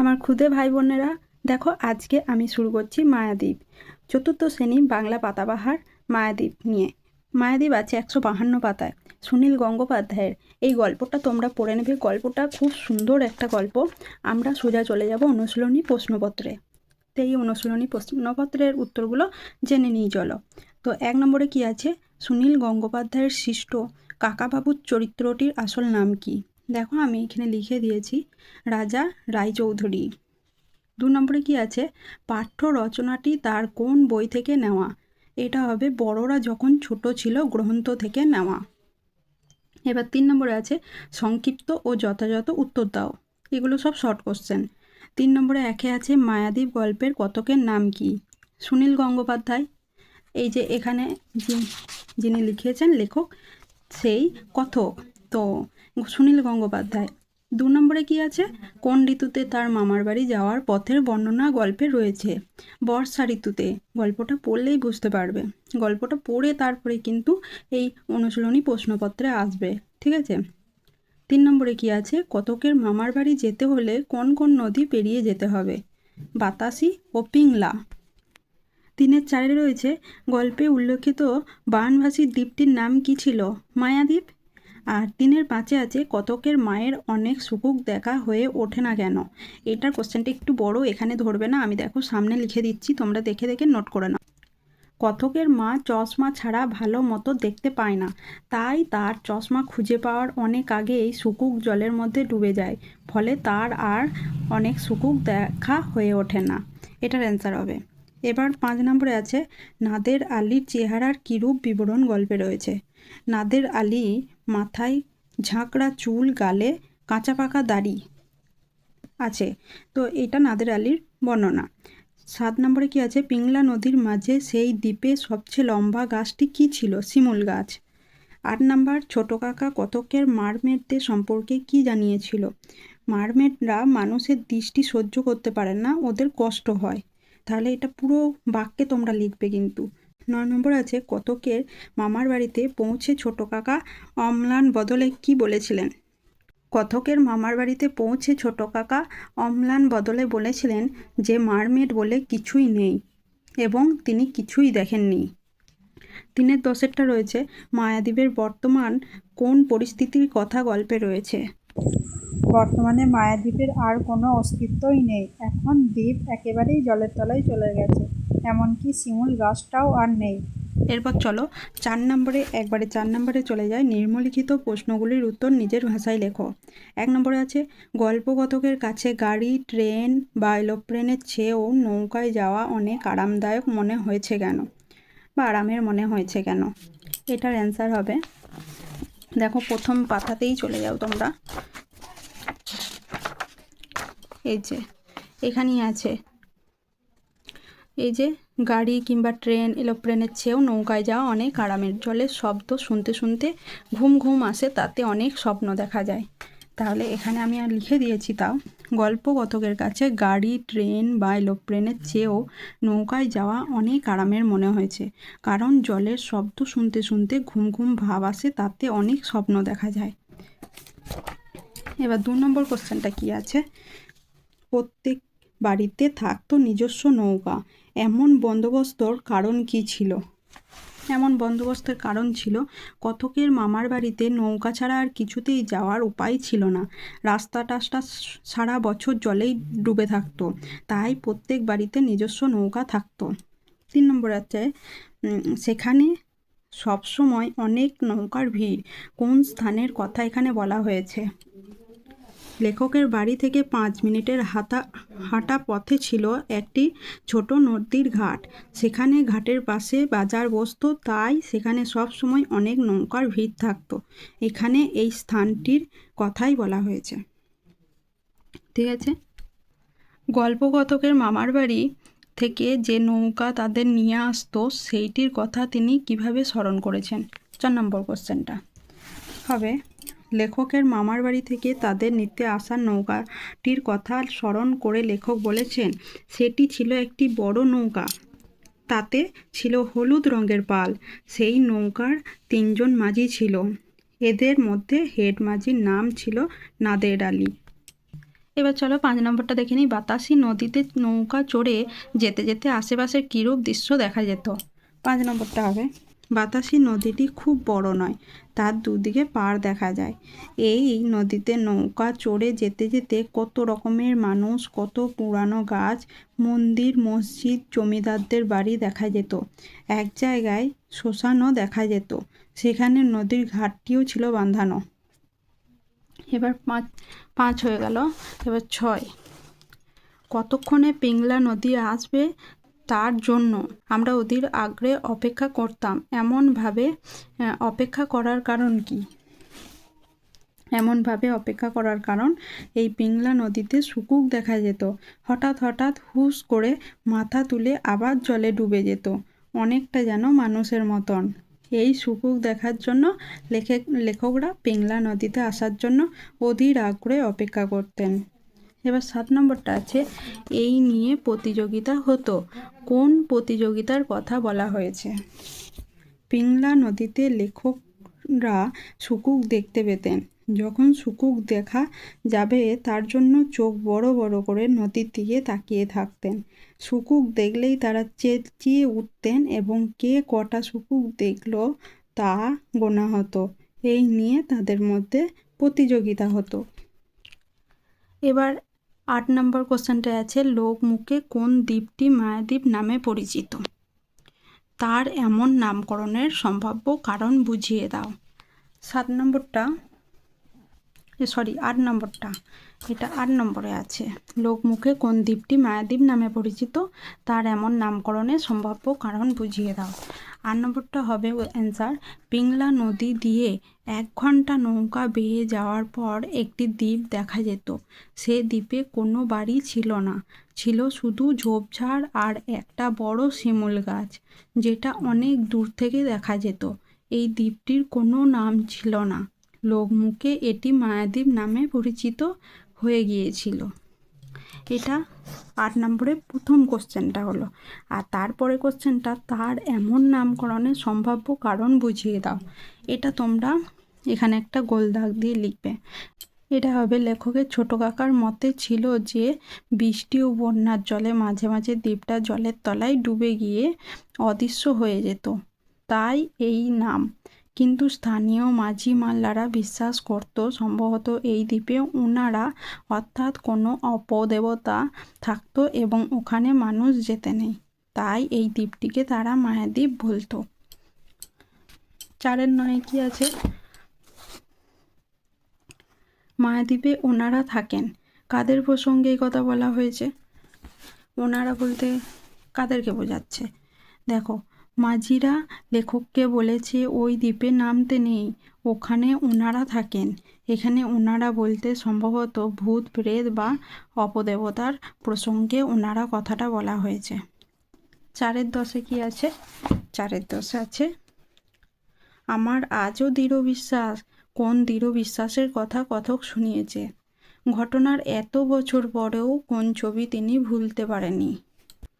আমার ক্ষুদে ভাই বোনেরা দেখো আজকে আমি শুরু করছি মায়াদ্বীপ। চতুর্থ শ্রেণি বাংলা পাতাবাহার মায়াদ্বীপ নিয়ে। মায়াদ্বীপ আছে একশো বাহান্ন পাতায়। সুনীল গঙ্গোপাধ্যায়ের এই গল্পটা তোমরা পড়ে নেবে। গল্পটা খুব সুন্দর একটা গল্প। আমরা সোজা চলে যাব অনুশীলনী প্রশ্নপত্রে। তো এই অনুশীলনী প্রশ্নপত্রের উত্তরগুলো জেনে নিই, চলো। তো এক নম্বরে কি আছে? সুনীল গঙ্গোপাধ্যায়ের সৃষ্ট কাকাবাবুর চরিত্রটির আসল নাম কি? দেখো আমি এখানে লিখে দিয়েছি, রাজা রায়চৌধুরী। দু নম্বরে কি আছে? পাঠ্য রচনাটি তার কোন বই থেকে নেওয়া? এটা হবে বড়রা যখন ছোট ছিল গ্রন্থ থেকে নেওয়া। এবার তিন নম্বরে আছে, সংক্ষিপ্ত ও যথাযথ উত্তর দাও। এগুলো সব শর্ট কোশ্চেন তিন নম্বরে একে আছে মায়াদ্বীপ গল্পের কতকের নাম কি? সুনীল গঙ্গোপাধ্যায়। এই যে এখানে যিনি- লিখেছেন লেখক, সেই কথক। তো সুনীল গঙ্গোপাধ্যায়। দু নম্বরে কি আছে? কোন ঋতুতে তার মামার বাড়ি যাওয়ার পথের বর্ণনা গল্পে রয়েছে? বর্ষা ঋতুতে। গল্পটা পড়লেই বুঝতে পারবে। গল্পটা পড়ে তারপরে কিন্তু এই অনুশীলনী প্রশ্নপত্রে আসবে। ঠিক আছে? তিন নম্বরে কি আছে? কতকের মামার বাড়ি যেতে হলে কোন কোন নদী পেরিয়ে যেতে হবে? বাতাসি ও পিংলা। তিনের চারে রয়েছে, গল্পে উল্লেখিত বানভাসী দ্বীপটির নাম কি ছিল? মায়াদ্বীপ আর তিনের পাঁচে আছে কতকের মায়ের অনেক সুকুক দেখা হয়ে ওঠে না কেন? এটার কোশ্চেনটা একটু বড়, এখানে ধরবে না। আমি দেখো সামনে লিখে দিচ্ছি, তোমরা দেখে দেখে নোট করে নাও। কতকের মা চশমা ছাড়া ভালো মতো দেখতে পায় না। তাই তার চশমা খুঁজে পাওয়ার অনেক আগেই সুকুক জলের মধ্যে ডুবে যায়। ফলে তার আর অনেক সুকুক দেখা হয়ে ওঠে না। এটার অ্যান্সার হবে। এবার পাঁচ নম্বরে আছে, নাদের আলীর চেহারার কিরূপ বিবরণ গল্পে রয়েছে? নাদের আলী মাথায় ঝাঁকড়া চুল, গালে কাঁচা পাকা দাড়ি আছে। তো এটা নাদের আলীর বর্ণনা। সাত নম্বরে কি আছে? পিংলা নদীর মাঝে সেই দ্বীপে সবচেয়ে লম্বা গাছটি কী ছিল? শিমুল গাছ। আট নাম্বার, ছোট কাকা কতকের মারমেটদের সম্পর্কে কি জানিয়েছিল? মারমেটরা মানুষের দৃষ্টি সহ্য করতে পারে না, ওদের কষ্ট হয়। তাহলে এটা পুরো বাক্যে তোমরা লিখবে কিন্তু। নয় নম্বর আছে, কতকের মামার বাড়িতে পৌঁছে ছোট কাকা অম্লান বদলে কি বলেছিলেন? কথকের মামার বাড়িতে পৌঁছে ছোট কাকা অম্লান বদলে বলেছিলেন যে মারমেড বলে কিছুই নেই এবং তিনি কিছুই দেখেননি। তিনের দশেরটা রয়েছে। মায়াদ্বীপের বর্তমান কোন পরিস্থিতির কথা গল্পে রয়েছে? বর্তমানে মায়াদ্বীপের আর কোনো অস্তিত্বই নেই। এখন দ্বীপ একেবারেই জলের তলায় চলে গেছে। এমনকি শিমুল গাছটাও আর নেই। এরপর চলো, চার নম্বরে, একবারে চার নম্বরে চলে যায় নিম্নলিখিত প্রশ্নগুলির উত্তর নিজের ভাষায় লেখো। এক নম্বরে আছে গল্পকথকের কাছে গাড়ি, ট্রেন বা এরোপ্লেনের চেয়েও নৌকায় যাওয়া অনেক আরামদায়ক মনে হয়েছে কেন? বা আরামের মনে হয়েছে কেন? এটার অ্যান্সার হবে, দেখো প্রথম পাতাতেই চলে যাও তোমরা। এই যে, এখানেই আছে এই যে গাড়ি কিংবা ট্রেন এরোপ্লেনের চেয়েও নৌকায় যাওয়া অনেক আরামের জলের শব্দ শুনতে শুনতে ঘুম ঘুম আসে, তাতে অনেক স্বপ্ন দেখা যায়। তাহলে এখানে আমি আর লিখে দিয়েছি তাও। গল্প কথকের কাছে গাড়ি, ট্রেন বা এরোপ্লেনের চেয়েও নৌকায় যাওয়া অনেক আরামের মনে হয়েছে। কারণ জলের শব্দ শুনতে শুনতে ঘুম ঘুম ভাব আসে, তাতে অনেক স্বপ্ন দেখা যায়। এবার দু নম্বর কোশ্চেনটা কি আছে? প্রত্যেক বাড়িতে থাকতো নিজস্ব নৌকা। এমন বন্দোবস্তর কারণ কি ছিল? এমন বন্দোবস্তের কারণ ছিল কথকের মামার বাড়িতে নৌকা ছাড়া আর কিছুতেই যাওয়ার উপায় ছিল না। রাস্তা টাস্তা সারা বছর জলেই ডুবে থাকতো, তাই প্রত্যেক বাড়িতে নিজস্ব নৌকা থাকতো। তিন নম্বর আছে সেখানে সবসময় অনেক নৌকার ভিড়। কোন স্থানের কথা এখানে বলা হয়েছে? লেখকের বাড়ি থেকে পাঁচ মিনিটের হাতা, হাঁটা পথে ছিল একটি ছোট নদীর ঘাট। সেখানে ঘাটের পাশে বাজার বসতো, তাই সেখানে সব সময় অনেক নৌকার ভিড় থাকতো। এখানে এই স্থানটির কথাই বলা হয়েছে। ঠিক আছে? গল্পকথকের মামার বাড়ি থেকে যে নৌকা তাদের নিয়ে আসতো, সেইটির কথা তিনি কীভাবে স্মরণ করেছেন? চার নম্বর কোশ্চেনটা হবে। লেখকের মামার বাড়ি থেকে তাদের নিতে আসা নৌকাটির কথা স্মরণ করে লেখক বলেছেন সেটি ছিল একটি বড় নৌকা। তাতে ছিল হলুদ রঙের পাল। সেই নৌকার তিনজন মাঝি ছিল। এদের মধ্যে হেড মাঝির নাম ছিল নাদের আলী। এবার চলো পাঁচ নম্বরটা দেখে নিই। বাতাসি নদীতে নৌকা চড়ে যেতে যেতে আশেপাশের কীরূপ দৃশ্য দেখা যেত? পাঁচ নম্বরটা হবে বাতাসি নদীটি খুব বড় নয়। তার দুদিকে পাড় দেখা যায়। এই নদীতে নৌকা চড়ে যেতে যেতে কত রকমের মানুষ, কত পুরানো গাছ, মন্দির, মসজিদ, জমিদারদের বাড়ি দেখা যেত। এক জায়গায় শ্মশানও দেখা যেত। সেখানে নদীর ঘাটটিও ছিল বাঁধানো। এবার পাঁচ পাঁচ হয়ে গেল। এবার ছয়। কতক্ষণে পিংলা নদী আসবে? তার জন্য আমরা অধীর আগ্রহে অপেক্ষা করতাম। এমনভাবে অপেক্ষা করার কারণ কি? এমনভাবে অপেক্ষা করার কারণ, এই পিংলা নদীতে শুকুক দেখা যেত। হঠাৎ হঠাৎ হুস করে মাথা তুলে আবার জলে ডুবে যেত। অনেকটা যেন মানুষের মতন। এই শুকুক দেখার জন্য লেখক লেখকরা পিংলা নদীতে আসার জন্য অধীর আগ্রহে অপেক্ষা করতেন। এবার সাত নম্বরটা আছে, এই নিয়ে প্রতিযোগিতা হতো। কোন প্রতিযোগিতার কথা বলা হয়েছে? পিংলা নদীতে লেখকরা শুকুক দেখতে পেতেন। যখন শুকুক দেখা যাবে, তার জন্য চোখ বড় বড় করে নদীর দিকে তাকিয়ে থাকতেন। শুকুক দেখলেই তারা চেঁচিয়ে উঠতেন এবং কে কটা শুকুক দেখল তা গোনা হতো। এই নিয়ে তাদের মধ্যে প্রতিযোগিতা হতো। এবার আট নম্বর কোশ্চেনটা আছে, লোক মুখে কোন দ্বীপটি মায়াদ্বীপ নামে পরিচিত? তার এমন নামকরণের সম্ভাব্য কারণ বুঝিয়ে দাও। সাত নম্বরটা সরি আট নম্বরটা। এটা আট নম্বরে আছে। লোকমুখে কোন দ্বীপটি মায়াদ্বীপ নামে পরিচিত? তার এমন নামকরণের সম্ভাব্য কারণ বুঝিয়ে দাও। আট নম্বরটা হবে অ্যান্সার পিংলা নদী দিয়ে এক ঘণ্টা নৌকা বেয়ে যাওয়ার পর একটি দ্বীপ দেখা যেত। সে দ্বীপে কোনো বাড়ি ছিল না। ছিল শুধু ঝোপঝাড় আর একটা বড় শিমুল গাছ, যেটা অনেক দূর থেকে দেখা যেত। এই দ্বীপটির কোনো নাম ছিল না। লোকমুখে এটি মায়াদ্বীপ নামে পরিচিত। হয়ে গিয়েছিল। এটা আট নম্বরের প্রথম কোশ্চেনটা হলো। আর তারপরে কোশ্চেনটা তার এমন নামকরণের সম্ভাব্য কারণ বুঝিয়ে দাও। এটা তোমরা এখানে একটা গোল দাগ দিয়ে লিখবে। এটা হবে লেখকের ছোট কাকার মতে ছিল যে, বৃষ্টি ও বন্যার জলে মাঝে মাঝে দ্বীপটা জলের তলায় ডুবে গিয়ে অদৃশ্য হয়ে যেত। তাই এই নাম কিন্তু স্থানীয় মাঝি মাল্লারা বিশ্বাস করত সম্ভবত এই দ্বীপে ওনারা অর্থাৎ কোনো অপদেবতা থাকতো এবং ওখানে মানুষ যেতে নেই। তাই এই দ্বীপটিকে তারা মায়াদ্বীপ বলতো। চারের নয় কি আছে? মায়াদ্বীপে ওনারা থাকেন। কাদের প্রসঙ্গে এই কথা বলা হয়েছে? ওনারা বলতে কাদেরকে বোঝাচ্ছে? দেখো মাঝিরা লেখককে বলেছে, ওই দ্বীপে নামতে নেই, ওখানে ওনারা থাকেন। এখানে ওনারা বলতে সম্ভবত ভূত, প্রেত বা অপদেবতার প্রসঙ্গে ওনারা কথাটা বলা হয়েছে। চারের দশে কি আছে? চারের দশে আছে, আমার আজও দৃঢ় বিশ্বাস, কোন দৃঢ় বিশ্বাসের কথা কথক শুনিয়েছে। ঘটনার এত বছর পরেও কোন ছবি তিনি ভুলতে পারেনি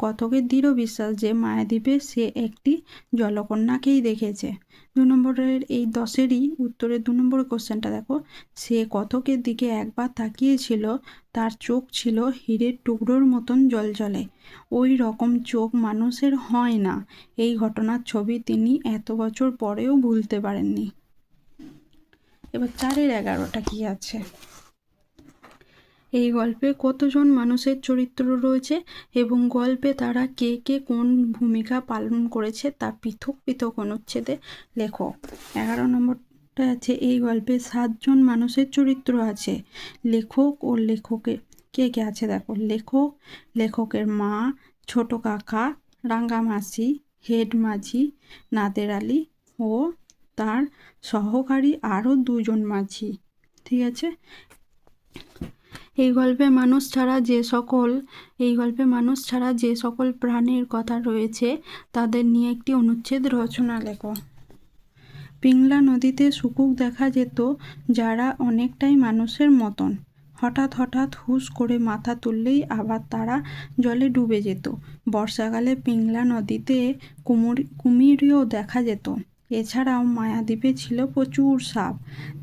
কথকের দৃঢ় বিশ্বাস যে মায়াদ্বীপে সে একটি জলকন্যাকেই দেখেছে। দু নম্বরের এই দশেরই উত্তরের দু নম্বরের কোশ্চেনটা দেখো। সে কথকের দিকে একবার তাকিয়েছিল, তার চোখ ছিল হীরের টুকরোর মতন জলজলে। ওই রকম চোখ মানুষের হয় না। এই ঘটনার ছবি তিনি এত বছর পরেও ভুলতে পারেননি। এবার চারের এগারোটা কি আছে? এই গল্পে কতজন মানুষের চরিত্র রয়েছে এবং গল্পে তারা কে কে কোন ভূমিকা পালন করেছে তা পৃথক পৃথক অনুচ্ছেদে লেখো এগারো নম্বরটা আছে, এই গল্পে সাতজন মানুষের চরিত্র আছে, লেখক ও লেখকের কে কে আছে দেখো, লেখক, লেখকের মা, ছোট কাকা রাঙ্গামাসি হেড মাঝি, নাদের আলী ও তার সহকারী আরও দুজন মাঝি, ঠিক আছে? এই গল্পে মানুষ ছাড়া যে সকল, এই গল্পে মানুষ ছাড়া যে সকল প্রাণীর কথা রয়েছে, তাদের নিয়ে একটি অনুচ্ছেদ রচনা লেখো। পিংলা নদীতে শুকুক দেখা যেত, যারা অনেকটাই মানুষের মতন। হঠাৎ হঠাৎ হুস করে মাথা তুললেই আবার তারা জলে ডুবে যেত। বর্ষাকালে পিংলা নদীতে কুমুর কুমিরও দেখা যেত। এছাড়াও মায়াদ্বীপে ছিল প্রচুর সাপ।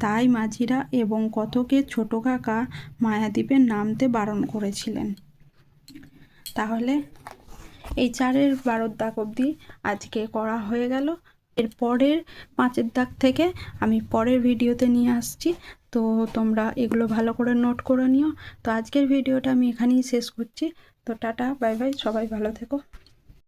তাই মাঝিরা এবং কতকের ছোট কাকা মায়াদ্বীপে নামতে বারণ করেছিলেন। তাহলে এই চারের বারোর দাগ অবধি আজকে করা হয়ে গেল। এর পরের পাঁচের দাগ থেকে আমি পরের ভিডিওতে নিয়ে আসছি। তো তোমরা এগুলো ভালো করে নোট করে নিও। তো আজকের ভিডিওটা আমি এখানেই শেষ করছি। তো টাটা, বাই বাই, সবাই ভালো থেকো।